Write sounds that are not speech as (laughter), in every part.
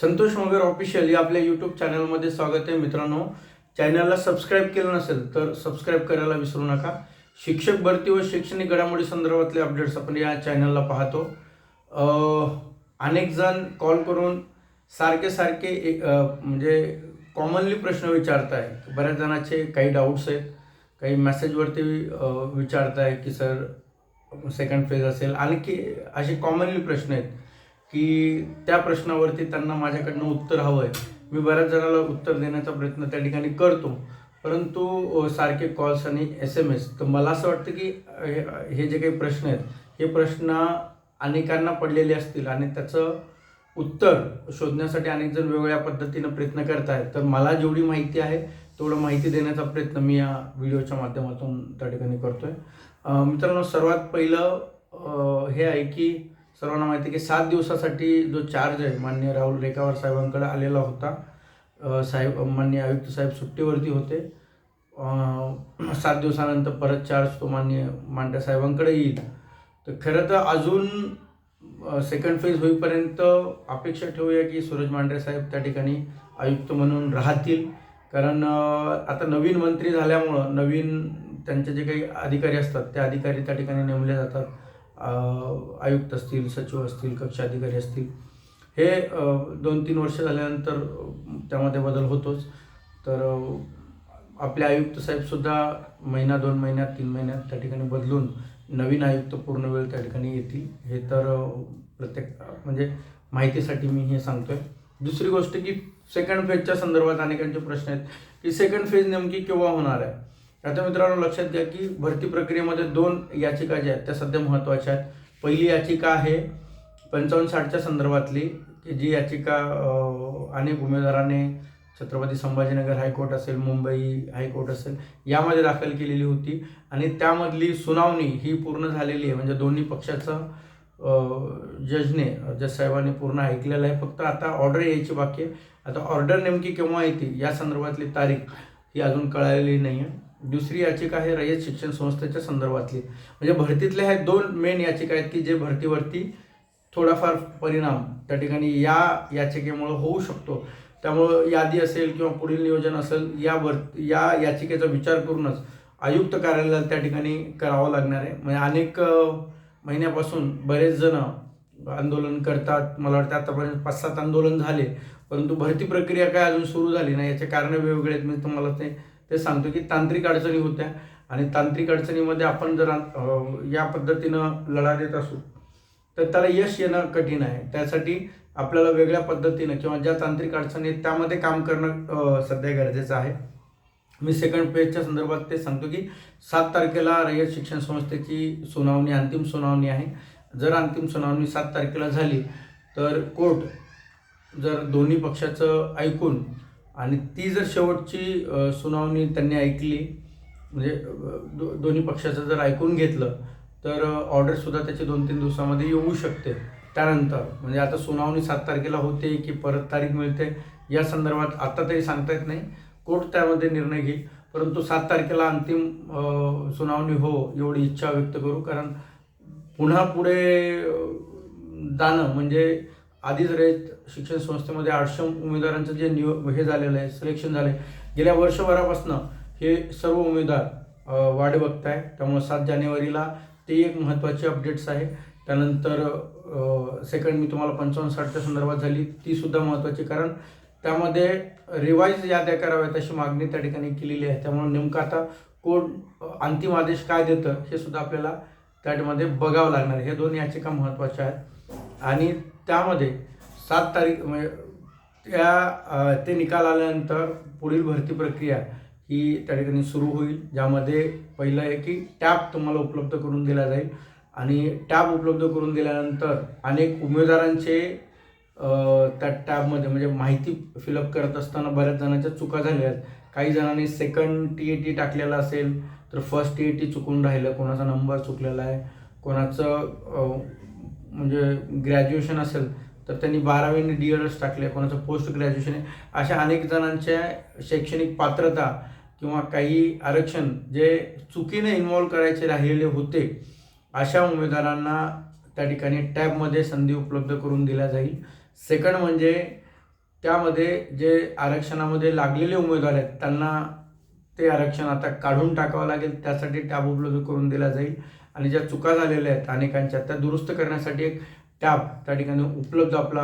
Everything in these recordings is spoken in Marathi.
संतोष मगर ऑफिशियल या आपल्या यूट्यूब चॅनलमध्ये स्वागत आहे मित्रांनो. चॅनलला सबस्क्राईब केलं नसेल तर सबस्क्राईब करायला विसरू नका. शिक्षक भरती व शैक्षणिक घडामोडी संदर्भातले अपडेट्स आपण या चॅनलला पाहतो. अनेक जण कॉल करून सारखे सारखे एक म्हणजे कॉमनली प्रश्न विचारताय बऱ्याच जणांचे काही डाऊट्स आहेत. काही मेसेजवरती विचारत विचारताय की सर सेकंड फेज असेल. आणखी असे कॉमनली प्रश्न आहेत. की त्या प्रश्नावरती त्यांना माझ्याकडनं उत्तर हवं आहे मी बऱ्याच जणाला उत्तर देण्याचा प्रयत्न त्या ठिकाणी करतो. परंतु सारखे कॉल्स आणि एस एम एस तर मला असं वाटतं की हे- जे काही प्रश्न आहेत हे प्रश्न अनेकांना पडलेले असतील आणि त्याचं उत्तर शोधण्यासाठी अनेक जण वेगवेगळ्या पद्धतीनं प्रयत्न करत आहेत तर मला जेवढी माहिती आहे तेवढं माहिती देण्याचा प्रयत्न मी या व्हिडिओच्या माध्यमातून त्या ठिकाणी करतो आहे मित्रांनो सर्वात पहिलं हे आहे की सर्वांना माहिती आहे की सात दिवसासाठी जो चार्ज आहे मान्य राहुल रेखावर साहेबांकडे आलेला होता. साहेब मान्य आयुक्त साहेब सुट्टीवरती होते. सात दिवसानंतर परत चार्ज तो मान्य मांड्या साहेबांकडे येईल. तर खरं तर अजून सेकंड फेज होईपर्यंत अपेक्षा ठेवूया की सूरज मांढरे साहेब त्या ठिकाणी आयुक्त म्हणून राहतील. कारण आता नवीन मंत्री झाल्यामुळं नवीन त्यांचे जे काही अधिकारी असतात त्या अधिकारी त्या ठिकाणी नेमले जातात. आयुक्त असतील सचिव असतील कक्षाधिकारी असतील. हे दोन तीन वर्ष झाल्यानंतर त्यामध्ये बदल होतोच. तर आपले आयुक्त साहेबसुद्धा महिना दोन महिन्यात तीन महिन्यात त्या ठिकाणी बदलून नवीन आयुक्त पूर्ण वेळ त्या ठिकाणी येतील. हे तर प्रत्येक म्हणजे माहितीसाठी मी हे सांगतोय. दुसरी गोष्ट की सेकंड फेजच्या संदर्भात अनेकांचे प्रश्न आहेत. की सेकंड फेज नेमकी केव्हा होणार आहे? आता मित्रांनो लक्षात घ्या की भरती प्रक्रियेमध्ये दोन याचिका ज्या आहेत त्या सध्या महत्त्वाच्या आहेत. पहिली याचिका आहे पंचावन्न साठच्या संदर्भातली की जी याचिका अनेक उमेदवारांनी छत्रपती संभाजीनगर हायकोर्ट असेल मुंबई हायकोर्ट असेल यामध्ये दाखल केलेली होती. आणि त्यामधली सुनावणी ही पूर्ण झालेली आहे. म्हणजे दोन्ही पक्षाचं जजने जज साहेबांनी पूर्ण ऐकलेलं आहे. फक्त आता ऑर्डर यायची बाकी आहे. आता ऑर्डर नेमकी केव्हा येते या संदर्भातली तारीख ही अजून कळालेली नाही आहे दुसरी याचिका आहे रयत शिक्षण संस्थेच्या संदर्भातली. म्हणजे भरतीतल्या ह्या दोन मेन याचिका आहेत की जे भरतीवरती थोडाफार परिणाम त्या ठिकाणी या याचिकेमुळं होऊ शकतो. त्यामुळं यादी असेल किंवा पुढील नियोजन असेल या भर या याचिकेचा विचार करूनच आयुक्त कार्यालयाला त्या ठिकाणी करावं लागणार आहे. म्हणजे अनेक महिन्यापासून बरेच जण आंदोलन करतात. मला वाटतं आतापर्यंत पाच सात आंदोलन झाले परंतु भरती प्रक्रिया काय अजून सुरू झाली नाही याचे कारण वेगवेगळे आहेत. मी तुम्हाला ते ते सांगतो की तांत्रिक अडचणी होत्या आणि तांत्रिक अडचणीमध्ये आपण जर या पद्धतीनं लढा देत असू तर त्याला यश येणं कठीण आहे. त्यासाठी आपल्याला वेगळ्या पद्धतीनं किंवा ज्या तांत्रिक अडचणी आहेत त्यामध्ये काम करणं सध्या गरजेचं आहे. मी सेकंड पेजच्या संदर्भात ते सांगतो की सात तारखेला रयत शिक्षण संस्थेची सुनावणी अंतिम सुनावणी आहे. जर अंतिम सुनावणी सात तारखेला झाली तर कोर्ट जर दोन्ही पक्षाचं ऐकून आणि ती जर शेवटची सुनावणी त्यांनी ऐकली म्हणजे दो दोन्ही पक्षाचं जर ऐकून घेतलं तर ऑर्डरसुद्धा त्याची दोन तीन दिवसामध्ये येऊ शकते. त्यानंतर म्हणजे आता सुनावणी सात तारखेला होते की परत तारीख मिळते या संदर्भात आता तरी सांगता येत नाही. कोर्ट त्यामध्ये निर्णय घेईल. परंतु सात तारखेला अंतिम सुनावणी हो एवढी इच्छा व्यक्त करू. कारण पुन्हा पुढे जाणं म्हणजे आधीच रेत शिक्षण संस्थेमध्ये आठशे उमेदवारांचं जे नियो हे झालेलं आहे सिलेक्शन झालं आहे गेल्या वर्षभरापासून हे सर्व उमेदवार वाढ बघत बघताय. त्यामुळे सात जानेवारीला ते एक महत्त्वाचे अपडेट्स आहे त्यानंतर सेकंड मी तुम्हाला पंचावन्न साठच्या संदर्भात झाली तीसुद्धा महत्त्वाची कारण त्यामध्ये रिवाईज याद्या कराव्यात अशी मागणी त्या ठिकाणी केलेली आहे. त्यामुळे नेमकं आता कोण अंतिम आदेश काय देतं हे सुद्धा आपल्याला त्यामध्ये बघावं लागणार हे दोन याचिका महत्त्वाच्या आहेत. आणि त्यामध्ये सात तारीख म्हणजे त्या ते निकाल आल्यानंतर पुढील भरती प्रक्रिया ही त्या ठिकाणी सुरू होईल ज्यामध्ये पहिलं आहे की टॅब तुम्हाला उपलब्ध करून दिला जाईल आणि टॅब उपलब्ध करून दिल्यानंतर अनेक उमेदवारांचे त्या टॅबमध्ये म्हणजे माहिती फिलअप करत असताना बऱ्याच जणांच्या चुका झाल्या आहेत. काही जणांनी सेकंड टी ए टी टाकलेला असेल तर फर्स्ट टी ए टी चुकून राहिलं कोणाचा नंबर चुकलेला आहे कोणाचं म्हणजे ग्रॅज्युएशन असेल तर त्यांनी बारावीने डी एड एस टाकले कोणाचं पोस्ट ग्रॅज्युएशन आहे. अशा अनेक जणांच्या शैक्षणिक पात्रता किंवा काही आरक्षण जे चुकीने इन्व्हॉल्व करायचे राहिलेले होते अशा उमेदवारांना त्या ठिकाणी टॅबमध्ये संधी उपलब्ध करून दिल्या जाईल. सेकंड म्हणजे त्यामध्ये जे आरक्षणामध्ये लागलेले उमेदवार आहेत त्यांना ते आरक्षण आता काढून टाकावं लागेल त्यासाठी टॅब उपलब्ध करून दिला जाईल. आणि ज्या चुका झालेल्या आहेत अनेकांच्या त्या दुरुस्त करण्यासाठी एक टॅब त्या ठिकाणी उपलब्ध आपला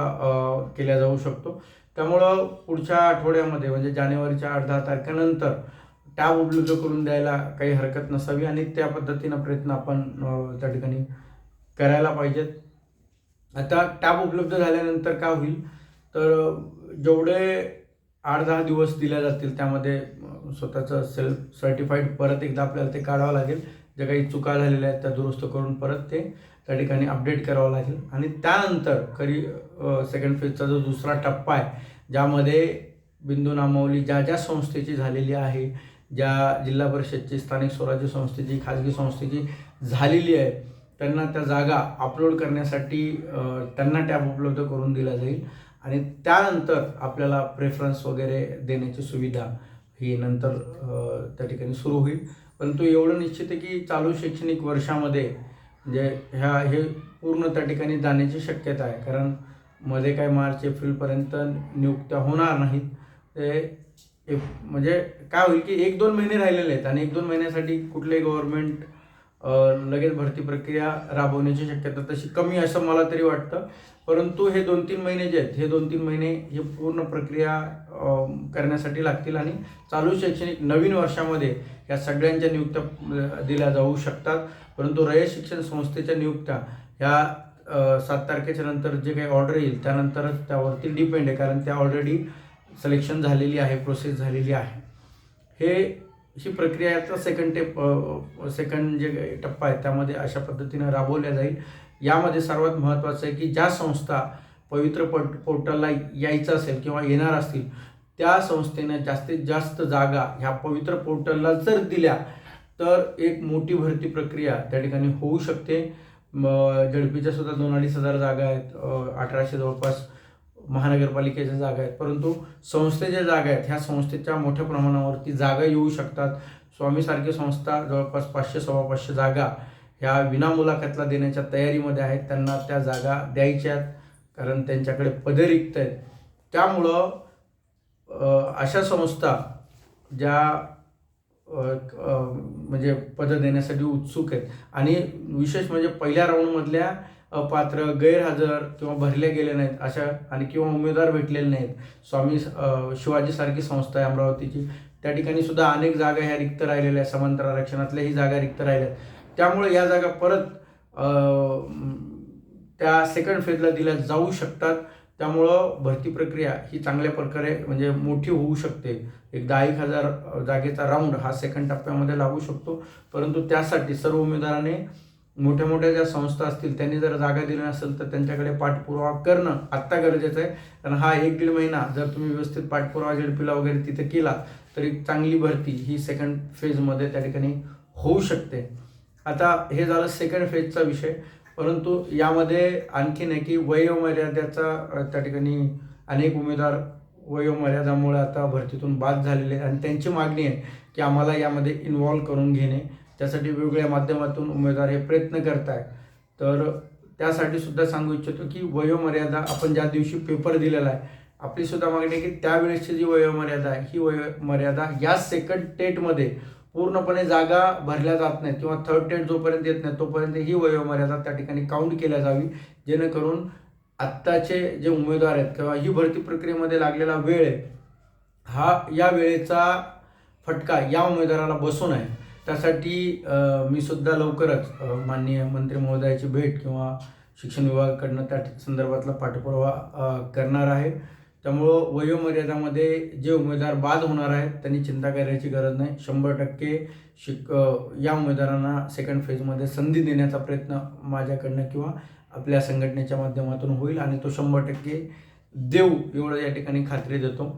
केला जाऊ शकतो. त्यामुळं पुढच्या आठवड्यामध्ये म्हणजे जानेवारीच्या आठ दहा तारखेनंतर टॅब उपलब्ध करून द्यायला काही हरकत नसावी आणि त्या पद्धतीनं प्रयत्न आपण त्या ठिकाणी करायला पाहिजेत. आता टॅब उपलब्ध झाल्यानंतर काय होईल? तर जेवढे आठ दहा दिवस दिल्या जातील त्यामध्ये स्वतःचं सेल्फ सर्टिफाईड परत एकदा आपल्याला ते काढावं लागेल. ज्या काही चुका झालेल्या आहेत त्या दुरुस्त करून परत ते त्या ठिकाणी अपडेट करावं लागेल. आणि त्यानंतर खरी सेकंड फेजचा जो दुसरा टप्पा आहे ज्यामध्ये बिंदू नामावली ज्या ज्या संस्थेची झालेली आहे ज्या जिल्हा परिषदची स्थानिक स्वराज्य संस्थेची खाजगी संस्थेची झालेली आहे त्यांना त्या जागा अपलोड करण्यासाठी त्यांना टॅब उपलब्ध करून दिला जाईल. आणि त्यानंतर आपल्याला प्रेफरन्स वगैरे देण्याची सुविधा ही नंतर त्या ठिकाणी सुरू होईल. परंतु एवढं निश्चित आहे की चालू शैक्षणिक वर्षामध्ये म्हणजे ह्या हे पूर्ण त्या ठिकाणी जाण्याची शक्यता आहे. कारण मध्ये काय मार्च एप्रिलपर्यंत नियुक्त्या होणार नाहीत. ते म्हणजे काय होईल की एक दोन महिने राहिलेले आहेत आणि एक दोन महिन्यासाठी कुठले गव्हर्मेंट लगेच भरती प्रक्रिया राबवण्याची शक्यता तशी कमी असं मला तरी वाटतं. परंतु हे दोन तीन महिने जे आहेत हे दोन तीन महिने हे पूर्ण प्रक्रिया करण्यासाठी लागतील आणि चालू शैक्षणिक नवीन वर्षामध्ये या सगळ्यांच्या नियुक्त्या दिल्या जाऊ शकतात. परंतु रयत शिक्षण संस्थेच्या नियुक्त्या ह्या सात तारखेच्या नंतर जे काही ऑर्डर येईल त्यानंतरच त्यावरती डिपेंड आहे कारण त्या ऑलरेडी सिलेक्शन झालेली आहे प्रोसेस झालेली आहे. हे ही प्रक्रिया याचा सेकंड टेप सेकंड जे टप्पा आहे त्यामध्ये अशा पद्धतीनं राबवल्या जाईल. यामध्ये सर्वात महत्त्वाचं आहे की ज्या संस्था पवित्र पट पोर्टलला यायचं असेल किंवा येणार असतील त्या संस्थेनं जास्तीत जास्त जागा ह्या पवित्र पोर्टलला जर दिल्या तर एक मोठी भरती प्रक्रिया त्या ठिकाणी होऊ शकते. झडपीच्या सुद्धा दोन अडीच हजार जागा आहेत. अठराशे जवळपास महानगरपालिकेच्या जागा आहेत. परंतु संस्थेच्या जागा आहेत. ह्या संस्थेच्या मोठ्या प्रमाणावरती जागा येऊ शकतात. स्वामीसारखी संस्था जवळपास पाचशे सव्वा पाचशे जागा ह्या विना मुलाखतला देण्याच्या तयारीमध्ये आहेत. त्यांना त्या जागा द्यायच्या आहेत. कारण त्यांच्याकडे पदे रिक्त आहेत. त्यामुळं अशा संस्था ज्या म्हणजे पदं देण्यासाठी उत्सुक आहेत. आणि विशेष म्हणजे पहिल्या राऊंडमधल्या अपात्र गैरहजर किंवा भरले गेले नाहीत अशा आणि किंवा उमेदवार भेटलेले नाहीत. स्वामी शिवाजीसारखी संस्था आहे अमरावतीची. त्या ठिकाणी सुद्धा अनेक जागा ह्या रिक्त राहिलेल्या आहेत. समांतर आरक्षणातल्या ही जागा रिक्त राहिल्या आहेत. त्यामुळे या जागा परत त्या सेकंड फेजला दिल्या जाऊ शकतात. त्यामुळं भरती प्रक्रिया ही चांगल्या प्रकारे म्हणजे मोठी होऊ शकते. एक दहा एक हजार जागेचा राऊंड हा सेकंड टप्प्यामध्ये लागू शकतो. परंतु त्यासाठी सर्व उमेदवाराने मोठ्या मोठ्या ज्या संस्था असतील त्यांनी जर जागा दिली नसेल तर त्यांच्याकडे पाठपुरावा करणं आत्ता गरजेचं आहे. कारण हा एक दीड महिना जर तुम्ही व्यवस्थित पाठपुरावा झेडपीला वगैरे तिथे केला तर एक चांगली भरती ही सेकंड फेजमध्ये त्या ठिकाणी होऊ शकते. आता हे झालं सेकंड फेजचा विषय. परंतु यामध्ये आणखीन आहे की वयोमर्यादेचा त्या ठिकाणी अनेक उमेदवार वयोमर्यादामुळे आता भरतीतून बाद झालेले आहेत. आणि त्यांची मागणी आहे की आम्हाला यामध्ये इन्व्हॉल्व करून घेणे. त्यासाठी वेगवेगळ्या माध्यमातून उमेदवार हे प्रयत्न करत आहेत तर त्यासाठी सुद्धा सांगू इच्छितो की वयोमर्यादा आपण ज्या दिवशी पेपर दिलेला आहे आपली सुद्धा मागणी आहे की त्यावेळेसची जी वयोमर्यादा आहे ही वयोमर्यादा या सेकंड टेटमध्ये पूर्णपणे जागा भरल्या जात नाहीत किंवा थर्ड टेट जोपर्यंत येत नाही तोपर्यंत ही वयोमर्यादा त्या ठिकाणी काउंट केल्या जावी. जेणेकरून आत्ताचे जे उमेदवार आहेत किंवा ही भरती प्रक्रियेमध्ये लागलेला वेळ आहे हा या वेळेचा फटका या उमेदवाराला बसू नये. त्यासाठी मी सुद्धा लवकरच माननीय मंत्री महोदयाची भेट किंवा शिक्षण विभागाकडनं त्या संदर्भातला पाठपुरावा करणार आहे. त्यामुळं वयोमर्यादामध्ये जे उमेदवार बाद होणार आहेत त्यांनी चिंता करायची गरज नाही. शंभर टक्के शिक या उमेदवारांना सेकंड फेजमध्ये संधी देण्याचा प्रयत्न माझ्याकडनं किंवा आपल्या संघटनेच्या माध्यमातून होईल आणि तो शंभर टक्के देऊ एवढं या ठिकाणी खात्री देतो.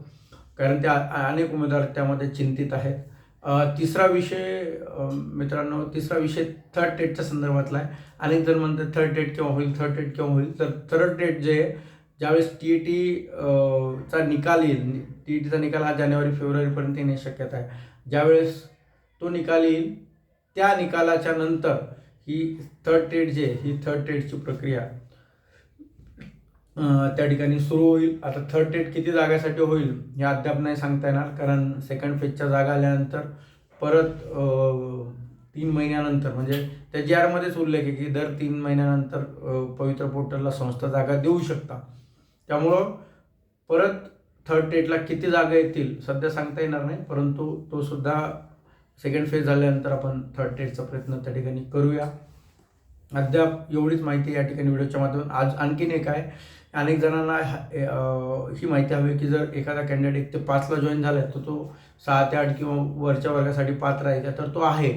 कारण त्या अनेक उमेदवार त्यामध्ये चिंतित आहेत. तिसरा विषय मित्रांनो तिसरा विषय थर्ड डेटच्या संदर्भातला आहे. अनेक जण म्हणतात थर्ड टेट केव्हा होईल थर्ड डेट केव्हा होईल. तर थर्ड टेट जे आहे ज्यावेळेस टी ई टी चा निकाल येईल टी ई टीचा निकाल हा जानेवारी फेब्रुवारीपर्यंत येण्याची शक्यता आहे. ज्यावेळेस तो निकाल येईल त्या निकालाच्या नंतर ही थर्ड डेट जे ही थर्ड डेटची प्रक्रिया त्या ठिकाणी सुरू होईल. आता थर्ड टेट किती जागासाठी होईल हे अद्याप नाही सांगता येणार. कारण सेकंड फेजच्या जागा आल्यानंतर परत तीन महिन्यानंतर म्हणजे त्या जी आरमध्येच उल्लेख आहे की दर तीन महिन्यानंतर पवित्र पोर्टलला संस्था जागा देऊ शकता. त्यामुळं परत थर्ड टेटला किती जागा येतील सध्या सांगता येणार नाही. परंतु तो सुद्धा सेकंड फेज झाल्यानंतर आपण थर्ड टेटचा प्रयत्न त्या ठिकाणी करूया. अद्याप एवढीच माहिती या ठिकाणी व्हिडिओच्या माध्यमातून. आज आणखीन एक आहे. अनेक जणांना ही माहिती हवी की जर एखादा कॅन्डिडेट एक ते पाचला जॉईन झाला तर तो सहा ते आठ किंवा वरच्या वर्गासाठी पात्र आहे का तर तो आहे.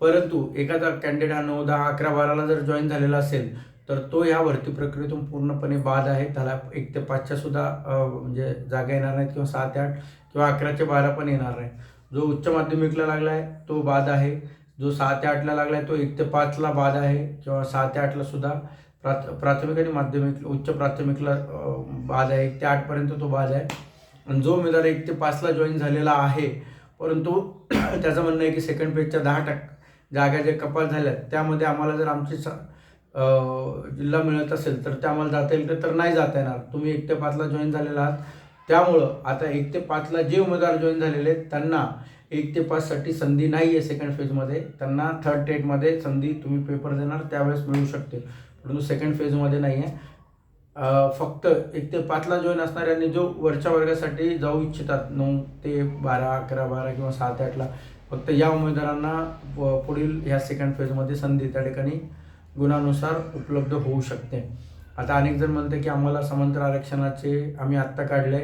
परंतु एखादा कॅन्डिडेट हा नऊ दहा अकरा बाराला जर जॉईन झालेला असेल तर तो ह्या भरती प्रक्रियेतून पूर्णपणे बाद आहे. त्याला एक ते पाचच्या सुद्धा म्हणजे जागा येणार नाहीत किंवा सहा ते आठ किंवा अकराचे बारा पण येणार नाही. जो उच्च माध्यमिकला लागला आहे तो बाद आहे. जो सहा ते आठला लागला आहे तो एक ते पाचला बाद आहे किंवा सहा ते आठला सुद्धा प्राथ प्राथमिक आणि माध्यमिक उच्च प्राथमिकला बाद आहे. एक ते आठपर्यंत तो बाद आहे. आणि जो उमेदवार एक ते पाचला जॉईन झालेला आहे परंतु (clears throat) त्याचं म्हणणं आहे की सेकंड पेजच्या दहा टक् जागा ज्या कपात झाल्या त्यामध्ये आम्हाला जर आमची स- जिल्हा मिळत असेल तर ते आम्हाला जाता येईल तर नाही जाता येणार. तुम्ही एक ते पाचला जॉईन झालेला आहात. त्यामुळं आता एक ते पाचला जे उमेदवार जॉईन झालेले आहेत त्यांना एक ते पाचसाठी संधी नाही आहे सेकंड फेजमध्ये त्यांना थर्ड डेटमध्ये संधी तुम्ही पेपर देणार त्यावेळेस मिळू शकते परंतु सेकंड फेजमध्ये नाही आहे फक्त एक ते पाचला जॉईन असणाऱ्यांनी जो वरच्या वर्गासाठी जाऊ इच्छितात नऊ ते बारा अकरा बारा किंवा सहा ते आठला फक्त या उमेदवारांना प- पुढील ह्या सेकंड फेजमध्ये संधी त्या ठिकाणी गुणानुसार उपलब्ध होऊ शकते. आता अनेक जण म्हणते की आम्हाला समांतर आरक्षणाचे आम्ही आत्ता काढले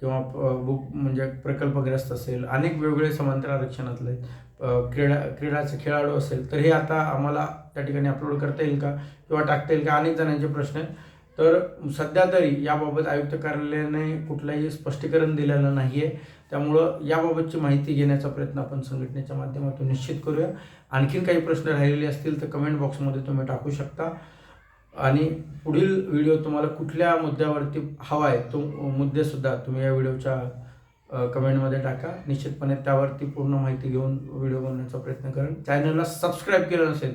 किंवा बुक म्हणजे प्रकल्पग्रस्त असेल अनेक वेगवेगळे समांतर आरक्षणातले क्रीडा क्रीडाचे खेळाडू असेल तर हे आता आम्हाला त्या ठिकाणी अपलोड करता येईल का किंवा टाकता येईल का? अनेक जणांचे प्रश्न आहेत. तर सध्या तरी याबाबत आयुक्त कार्यालयाने कुठलंही स्पष्टीकरण दिलेलं नाही आहे त्यामुळं याबाबतची माहिती घेण्याचा प्रयत्न आपण संघटनेच्या माध्यमातून निश्चित करूया. आणखीन काही प्रश्न राहिलेले असतील तर कमेंट बॉक्समध्ये तुम्ही टाकू शकता. आणि पुढील व्हिडिओ तुम्हाला कुठल्या मुद्द्यावरती हवा आहे तो मुद्देसुद्धा तुम्ही या व्हिडिओच्या कमेंटमध्ये टाका. निश्चितपणे त्यावरती पूर्ण माहिती घेऊन व्हिडिओ बनवण्याचा प्रयत्न करेन. चॅनलला सबस्क्राईब केलं नसेल